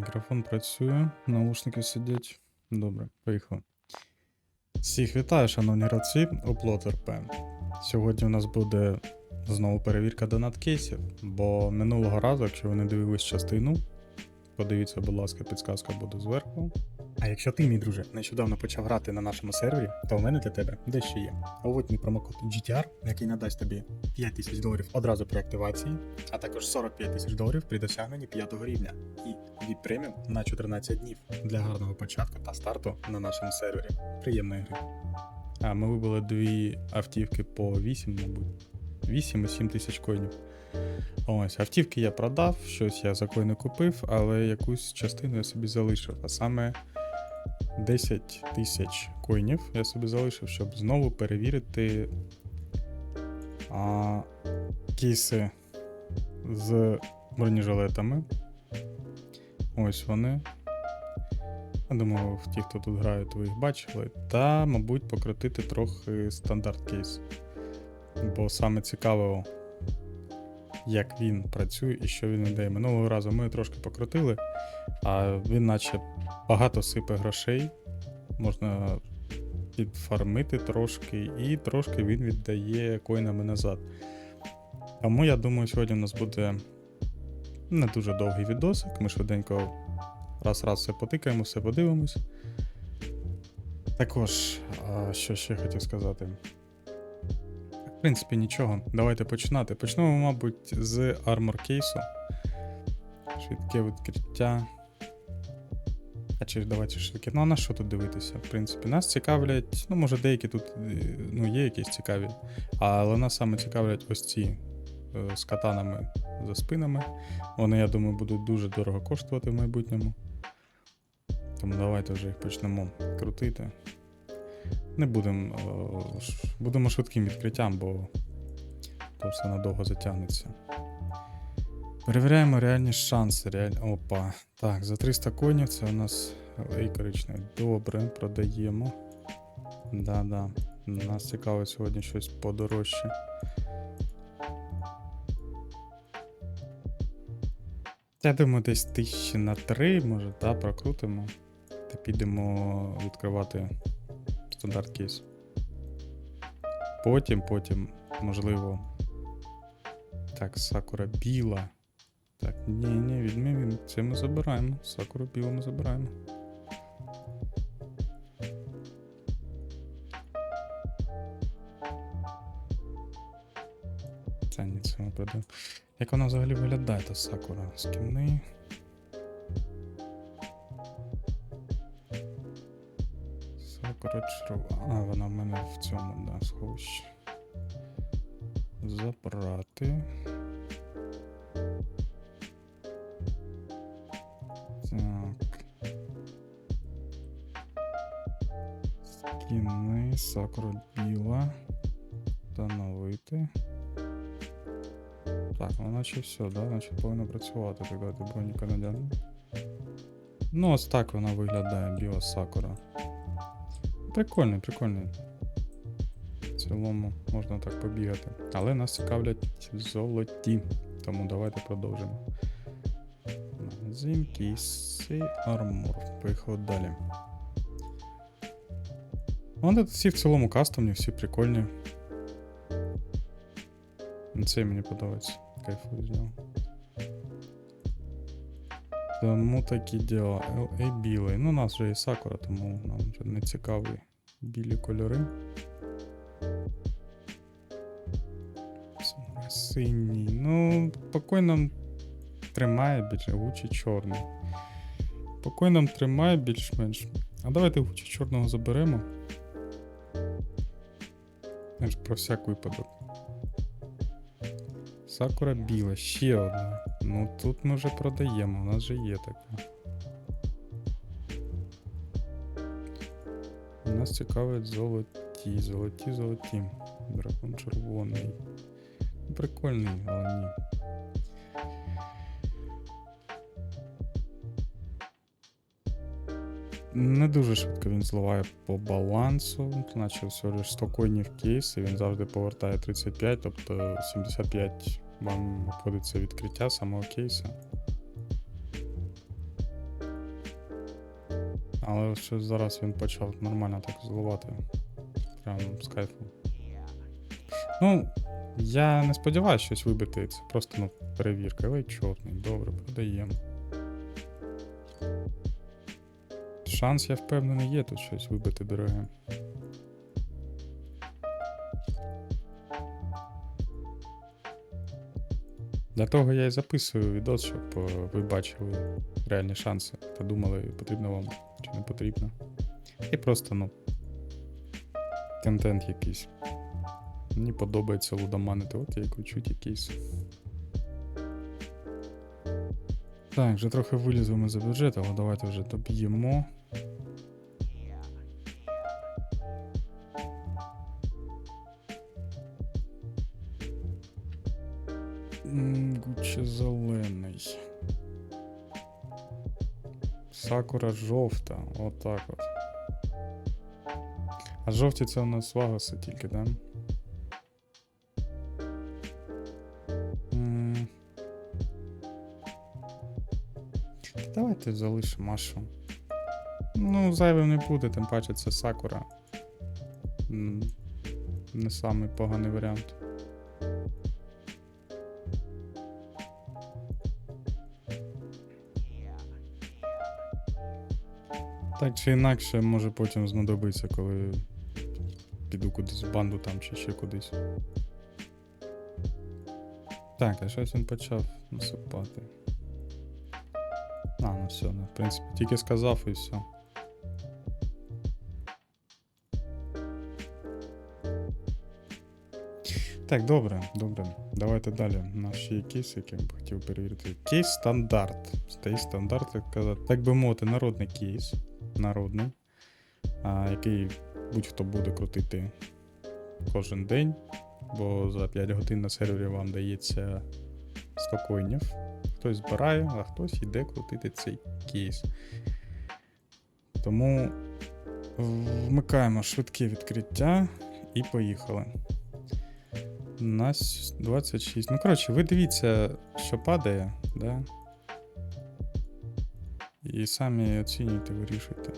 Мікрофон працює, наушники сидять. Добре, поїхали. Всіх вітаю, шановні гравці, Оплот РП. Сьогодні у нас буде знову перевірка донат кейсів, бо минулого разу, якщо ви не дивились частину, подивіться, будь ласка, підсказка буде зверху. А якщо ти, мій друже, нещодавно почав грати на нашому сервері, то в мене для тебе дещо є. Вводь мій промокод GTR, який надасть тобі 5 тисяч доларів одразу при активації, а також 45 тисяч доларів при досягненні 5 рівня і від преміум на 14 днів для гарного початку та старту на нашому сервері. Приємної гри. А ми вибили дві автівки по 8, мабуть. 8 і 7 тисяч коїнів. Ось, автівки я продав, щось я за коїни купив, але якусь частину я собі залишив. А саме 10 тисяч коїнів я собі залишив, щоб знову перевірити а, кейси з бронежилетами. Ось вони. Я думаю, ті, хто тут грають, ви їх бачили. Та, мабуть, покрутити трохи стандарт кейс. Бо саме цікаво, як він працює і що він дає. Минулого разу ми трошки покрутили, а він наче багато сипе грошей. Можна підфармити трошки, і трошки він віддає коїнами назад. Тому я думаю, сьогодні у нас буде не дуже довгий відосик. Ми швиденько раз-раз все потикаємо, все подивимось. Також, що ще хотів сказати. В принципі, нічого. Давайте починати. Почнемо, мабуть, з армор кейсу. Швидке відкриття. А чи ж давайте швидке. Ну а на що тут дивитися? В принципі, нас цікавлять. Ну, може, деякі тут е, ну, є якісь цікаві. Але нас саме цікавлять ось ці е, з катанами за спинами. Вони, я думаю, будуть дуже дорого коштувати в майбутньому. Тому давайте вже їх почнемо крутити. Не будемо. е, Будемо швидким відкриттям, бо то все надовго затягнеться. Перевіряємо реальні шанси. Реаль... Опа. Так, за 300 коїнів це у нас ей. Добре, продаємо. Да-да. Нас цікавить сьогодні щось подорожче. Я думаю, десь тисячі на три, може, та, прокрутимо. Та підемо відкривати стандарт кейс. Потім, потім, можливо. Так, Сакура біла. Так, ні, ні, відмі. Це ми забираємо. Сакуру білу ми забираємо. Це ні, це ми продаємо. Як вона взагалі виглядає, та Сакура? Скіни. Червона. А, вона в мене в цьому, да, сховищі. Забрати. Так. Скіни, сакура біла. Встановити. Так, ну наче все, да? Наче повинно працювати тоді ти броні канадян. Ну, ось так вона виглядає, біла сакура. Прикольний, прикольний. В цілому можна так побігати. Але нас цікавлять золоті. Тому давайте продовжимо. Магазин, кейси, армор. Поїхали далі. Вони всі в цілому кастомні, всі прикольні. Це мені подобається. Кайфую з нього. Тому такі діла. LA білий. Ну, у нас вже є Сакура, тому нам вже не цікаві білі кольори. Синій. Ну, покой нам тримає більше Гучі чорний. Покой нам тримає більш-менш. А давайте Гучі чорного заберемо. Про всяк випадок. Сакура біла, ще одна. Ну тут ми вже продаємо, у нас же є така. Нас цікавить золоті, золоті, золоті. Дракон червоний. Прикольний, але ні. Не дуже швидко він зливає по балансу, наче всього лиш 100 коїнів кейс, і він завжди повертає 35, тобто 75 вам обходиться відкриття самого кейса. Але щось зараз він почав нормально так зливати. Прям з кайфом. Ну, я не сподіваюся щось вибити. Це просто ну, перевірка. Ой, чорний, добре, продаємо. Шанс, я впевнений, є тут щось вибити дороге. Для того я і записую відос, щоб е, ви бачили реальні шанси та думали, потрібно вам чи не потрібно. І просто, ну, контент якийсь. Мені подобається лудоманити, от я кручу ті. Так, вже трохи вилізли ми за бюджет, але давайте вже доб'ємо. Сакура жовта. Отак от. А жовті це у нас вагаси тільки, да? Давайте залишимо Машу. Ну, зайвим не буде, тим паче це Сакура. Не самий поганий варіант. Так чи інакше, може потім знадобиться, коли піду кудись в банду там чи ще кудись. Так, а щось він почав насипати. А, ну все, ну, в принципі, тільки сказав і все. Так, добре, добре. Давайте далі. Ще є кейс, який я б хотів перевірити. Кейс стандарт. Кейс стандарт, так казати. Так би мовити, народний кейс. Народний. Який будь-хто буде крутити кожен день. Бо за 5 годин на сервері вам дається 100 коїнів. Хтось збирає, а хтось йде крутити цей кейс. Тому вмикаємо швидке відкриття і поїхали. У нас 26. Ну, коротше, ви дивіться, що падає, да? І самі оцінюйте, вирішуйте.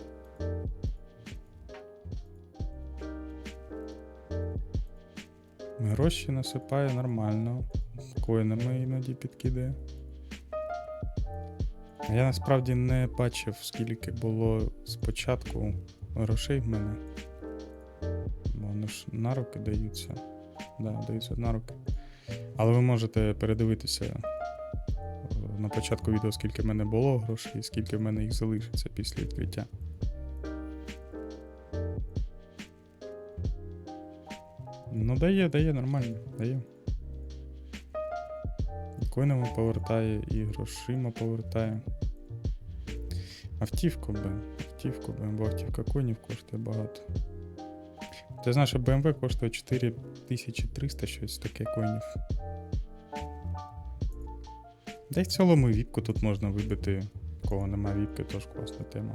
Гроші насипає нормально. Коїнами іноді підкидає. Я насправді не бачив, скільки було спочатку грошей в мене. Бо Вони ж на руки даються. Да, даються на руки. Але ви можете передивитися на початку відео, скільки в мене було грошей, і скільки в мене їх залишиться після відкриття. Ну, дає, дає, нормально, дає. І Коїнами повертає, і грошима повертає. Автівку би, автівку би, бо автівка коїнів коштує багато. Ти знаєш, що BMW коштує 4300 щось таке коїнів. Да й в цілому віпку тут можна вибити. Кого немає віпки, теж класна тема.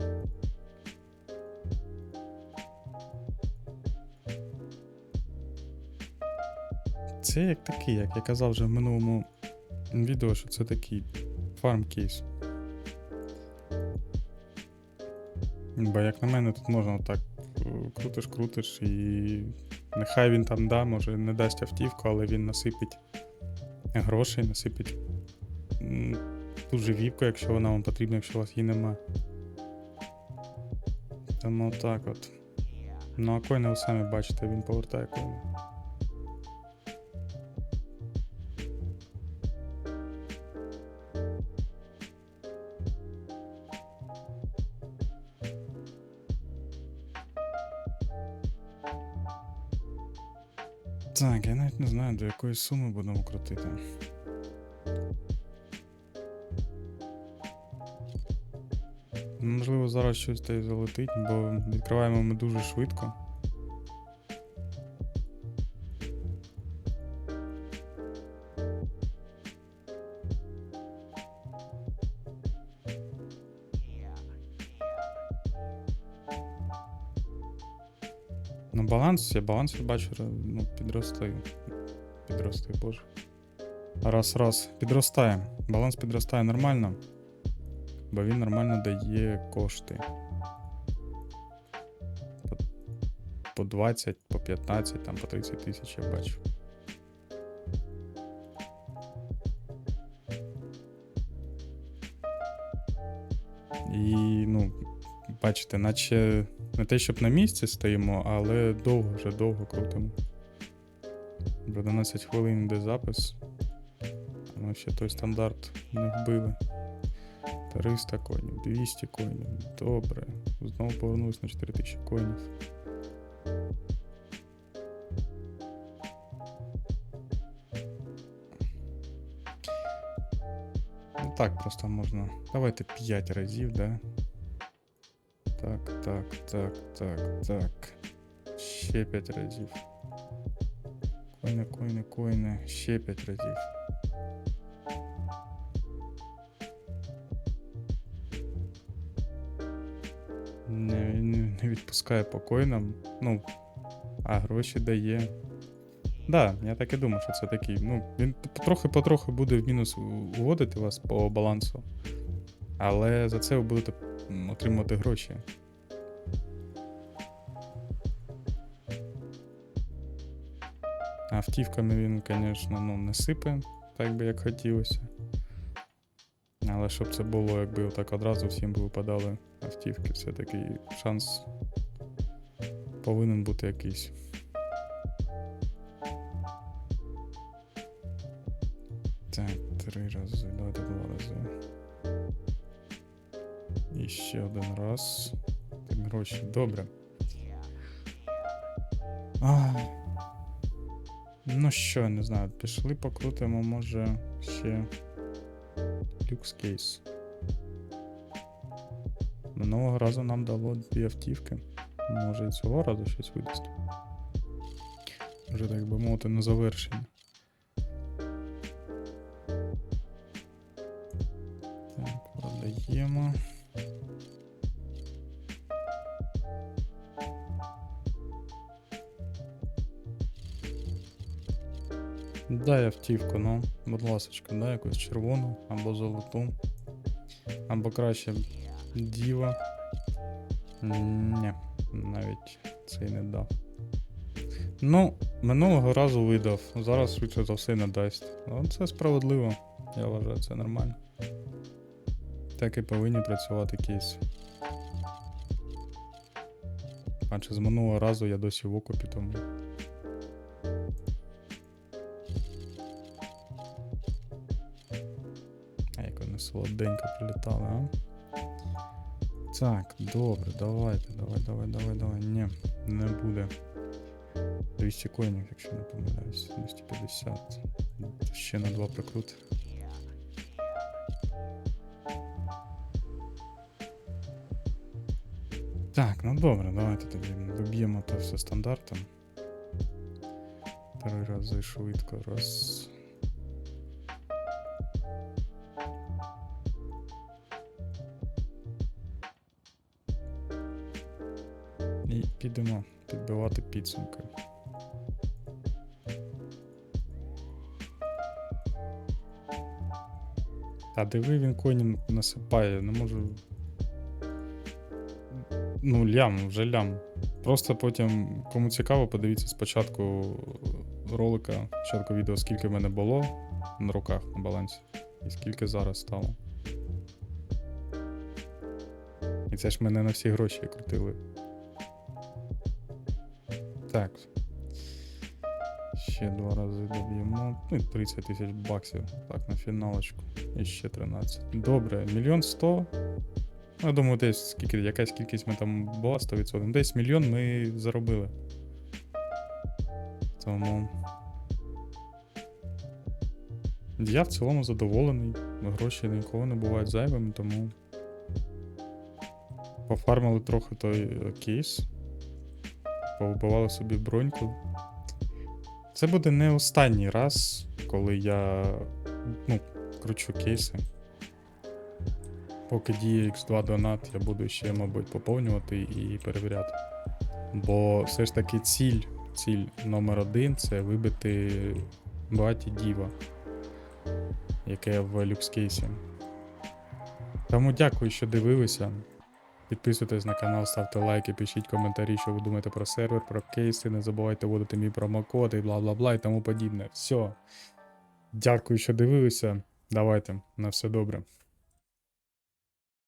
Це як такий, як я казав вже в минулому відео, що це такий фарм кейс. Бо як на мене, тут можна отак е, крутиш, крутиш і нехай він там да, може не дасть автівку, але він насипить грошей, насипить ту же якщо вона вам потрібна, якщо у вас її нема. Тому так от. Ну а коїни ви самі бачите, він повертає коїни. Так, я навіть не знаю, до якої суми будемо крутити. Можливо, зараз щось та й залетить, бо відкриваємо ми дуже швидко. Ну, баланс, я баланс я бачу, ну, підросли. Підросли, боже. Раз, раз. Підростає. Баланс підростає нормально. Бо він нормально дає кошти. По, по 20, по 15, там по 30 тисяч я бачу. І, ну, бачите, наче не те, щоб на місці стоїмо, але довго вже довго крутимо. Вже 12 хвилин йде запис. Ми ще той стандарт не вбили. 300 коїнів, 200 коїнів. Добре. Знову повернулись на 4000 коїнів. Ну так, просто можна. Давайте 5 разів, да? Так, так, так, так, так. Ще 5 разів. Коїни, коїни, коїни. Ще 5 разів. Відпускає по коїнам. Ну, а гроші дає. Да, я так і думав, що це такий. Ну, він потрохи-потрохи буде в мінус уводити вас по балансу. Але за це ви будете отримувати гроші. Автівками він, звісно, ну, не сипе, так би як хотілося. Але щоб це було, якби отак одразу всім би випадали автівки, все-таки шанс повинен бути якийсь. Так, три рази, давайте два рази. І ще один раз. Так, гроші, добре. А, ну що, не знаю, пішли покрутимо, може, ще люкс кейс. Минулого разу нам дало дві автівки. Може і цього разу щось видасть. Вже так би мовити на завершення. Так, продаємо. Дай автівку, ну, будь ласочка, дай якусь червону або золоту. Або краще діва. Ні, навіть цей не дав. Ну, минулого разу видав, зараз швидше за все не дасть. Ну, це справедливо, я вважаю, це нормально. Так і повинні працювати кейси. Адже з минулого разу я досі в окупі, тому. А як вони солоденько прилітали, а? Так, добре, давайте, давай, давай, давай, давай. Ні, не буде. 200 коїнів, якщо не помиляюсь. 250. Ще на два прикрути. Так, ну добре, давайте тоді виб'ємо то все стандартом. Три рази швидко. Раз. Підемо підбивати підсумки. А диви він коні насипає, не можу. Ну, лям, вже лям. Просто потім, кому цікаво, подивіться спочатку ролика, спочатку відео, скільки в мене було на руках на балансі, і скільки зараз стало. І це ж мене на всі гроші крутили. Так. Ще два рази доб'ємо. Ну і 30 тисяч баксів. Так, на фіналочку. І ще 13. Добре, мільйон сто. Ну, я думаю, десь скільки, якась кількість ми там була 100%. Ну, Десь мільйон ми заробили. Тому. Я в цілому задоволений. Гроші ніколи не бувають зайвими, тому. Пофармили трохи той е, кейс. Повбивали собі броньку. Це буде не останній раз, коли я ну, кручу кейси. Поки діє X2 донат, я буду ще, мабуть, поповнювати і перевіряти. Бо все ж таки ціль, ціль номер один це вибити багаті діва. яке в люкскейсі. Тому дякую, що дивилися. Підписуйтесь на канал, ставте лайки, пишіть коментарі, що ви думаєте про сервер, про кейси. Не забувайте вводити мій промокод і бла бла бла і тому подібне. Все. Дякую, що дивилися. Давайте, на все добре.